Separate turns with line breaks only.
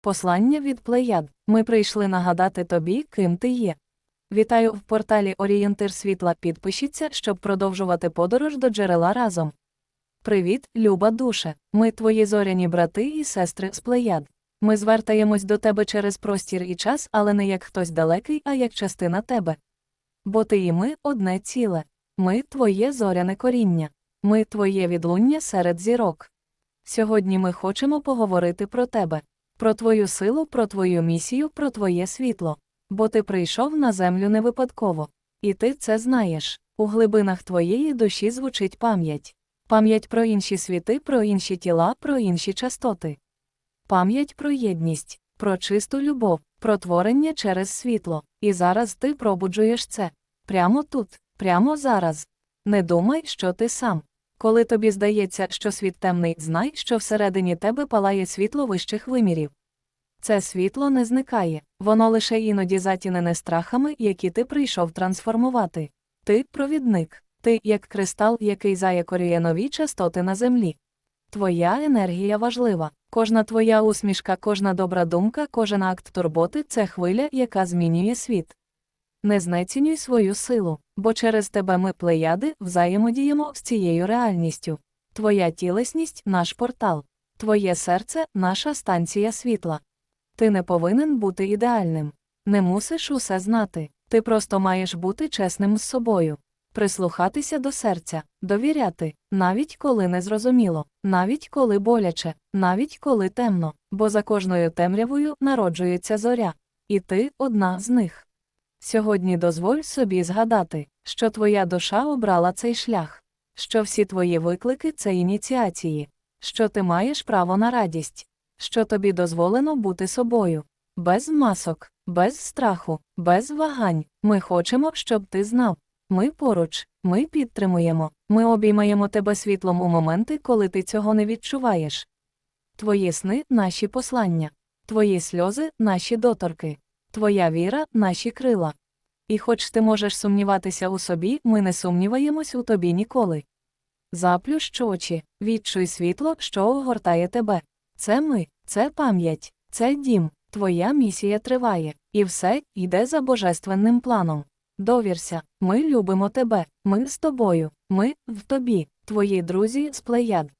Послання від Плеяд. Ми прийшли нагадати тобі, ким ти є. Вітаю в порталі Орієнтир світла. Підпишіться, щоб продовжувати подорож до джерела разом. Привіт, люба душе. Ми твої зоряні брати і сестри з Плеяд. Ми звертаємось до тебе через простір і час, але не як хтось далекий, а як частина тебе. Бо ти і ми одне ціле. Ми твоє зоряне коріння. Ми твоє відлуння серед зірок. Сьогодні ми хочемо поговорити про тебе, про твою силу, про твою місію, про твоє світло. Бо ти прийшов на землю не випадково. І ти це знаєш. У глибинах твоєї душі звучить пам'ять. Пам'ять про інші світи, про інші тіла, про інші частоти. Пам'ять про єдність, про чисту любов, про творення через світло. І зараз ти пробуджуєш це. Прямо тут, прямо зараз. Не думай, що ти сам. Коли тобі здається, що світ темний, знай, що всередині тебе палає світло вищих вимірів. Це світло не зникає, воно лише іноді затінене страхами, які ти прийшов трансформувати. Ти провідник, ти як кристал, який заякорює нові частоти на землі. Твоя енергія важлива. Кожна твоя усмішка, кожна добра думка, кожен акт турботи це хвиля, яка змінює світ. Не знецінюй свою силу, бо через тебе ми плеяди взаємодіємо з цією реальністю. Твоя тілесність наш портал, твоє серце наша станція світла. Ти не повинен бути ідеальним. Не мусиш усе знати. Ти просто маєш бути чесним з собою. Прислухатися до серця, довіряти, навіть коли незрозуміло, навіть коли боляче, навіть коли темно, бо за кожною темрявою народжується зоря, і ти одна з них. Сьогодні дозволь собі згадати, що твоя душа обрала цей шлях, що всі твої виклики це ініціації, що ти маєш право на радість, що тобі дозволено бути собою, без масок, без страху, без вагань. Ми хочемо, щоб ти знав. Ми поруч, ми підтримуємо, ми обіймаємо тебе світлом у моменти, коли ти цього не відчуваєш. Твої сни наші послання, твої сльози наші доторки, твоя віра наші крила. І хоч ти можеш сумніватися у собі, ми не сумніваємось у тобі ніколи. Заплющ очі, відчуй світло, що огортає тебе. Це ми, це пам'ять, це дім, твоя місія триває, і все йде за божественним планом. Довірся, ми любимо тебе, ми з тобою, ми в тобі, твої друзі з плеяд.